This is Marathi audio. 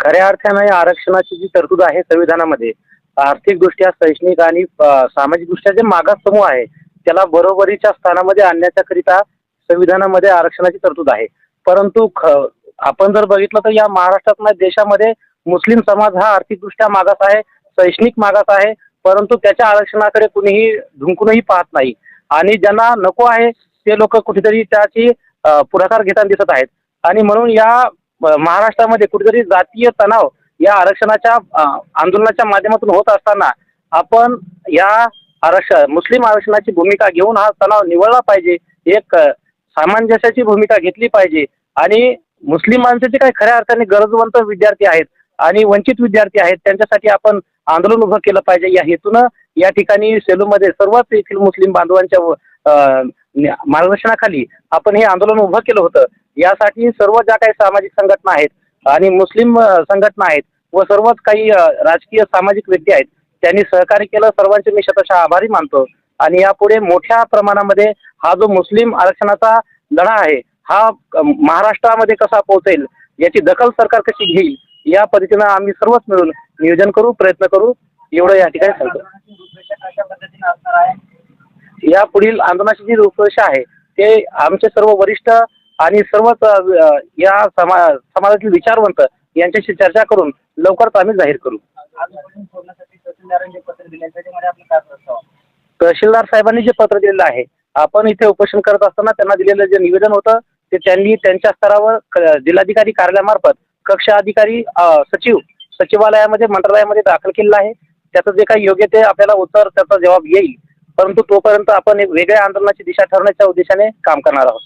खऱ्या अर्थानं या आरक्षणाची जी तरतूद आहे संविधानामध्ये आर्थिकदृष्ट्या शैक्षणिक आणि सामाजिकदृष्ट्या जे मागास समूह आहे त्याला बरोबरीच्या स्थानामध्ये आणण्याच्याकरिता संविधानामध्ये आरक्षणाची तरतूद आहे. परंतु ख आपण जर बघितलं तर या महाराष्ट्रात देशामध्ये मुस्लिम समाज हा आर्थिकदृष्ट्या मागास आहे शैक्षणिक मागास आहे परंतु त्याच्या आरक्षणाकडे कुणीही ढुंकूनही पाहत नाही. आणि ज्यांना नको आहे ते लोक कुठेतरी त्याची पुढाकार घेताना दिसत आहेत. आणि म्हणून या महाराष्ट्रामध्ये कुठेतरी जातीय तणाव या आरक्षणाच्या आंदोलनाच्या माध्यमातून होत असताना आपण या आरक्षण मुस्लिम आरक्षणाची भूमिका घेऊन हा तणाव निवळला पाहिजे. एक सामंजस्याची भूमिका घेतली पाहिजे. आणि मुस्लिम माणसाचे काही खऱ्या अर्थाने गरजवंत विद्यार्थी आहेत आणि वंचित विद्यार्थी आहेत त्यांच्यासाठी आपण आंदोलन उभं केलं पाहिजे. या हेतूनं या ठिकाणी सेलूमध्ये सर्वच येथील मुस्लिम बांधवांच्या व- मार्गदर्शनाखाली आपण हे आंदोलन उभं केलं होतं. यासाठी सर्व ज्या काही सामाजिक संघटना आहेत आणि मुस्लिम संघटना आहेत व सर्वच काही राजकीय सामाजिक व्यक्ती आहेत त्यांनी सहकार्य केलं. सर्वांचे मी शतशः आभारी मानतो. आणि यापुढे मोठ्या प्रमाणामध्ये हा जो मुस्लिम आरक्षणाचा लढा आहे हा महाराष्ट्रामध्ये कसा पोहोचेल याची दखल सरकार कशी घेईल या पद्धतीनं आम्ही सर्वच मिळून नियोजन करू प्रयत्न करू. एवढं या ठिकाणी सांगतो. या पुढील आंदोलनाची जी रूपरेषा आहे ते आमचे सर्व वरिष्ठ आणि सर्वच या समा समाजातील विचारवंत यांच्याशी चर्चा करून लवकरच आम्ही जाहीर करू. तहसीलदार साहेबांनी जे पत्र दिलेलं आहे आपण इथे उपोषण करत असताना त्यांना दिलेलं जे निवेदन होतं ते त्यांनी त्यांच्या स्तरावर क- जिल्हाधिकारी कार्यालयामार्फत कक्ष अधिकारी सचिव सचिवालयामध्ये मंत्रालयामध्ये दाखल केलेलं आहे. त्याचं जे काही योग्य ते आपल्याला उत्तर त्याचा जबाब येईल. परंतु तोपर्यंत आपण एक वेगळ्या आंदोलनाची दिशा ठरवण्याच्या उद्देशाने काम करणार आहोत.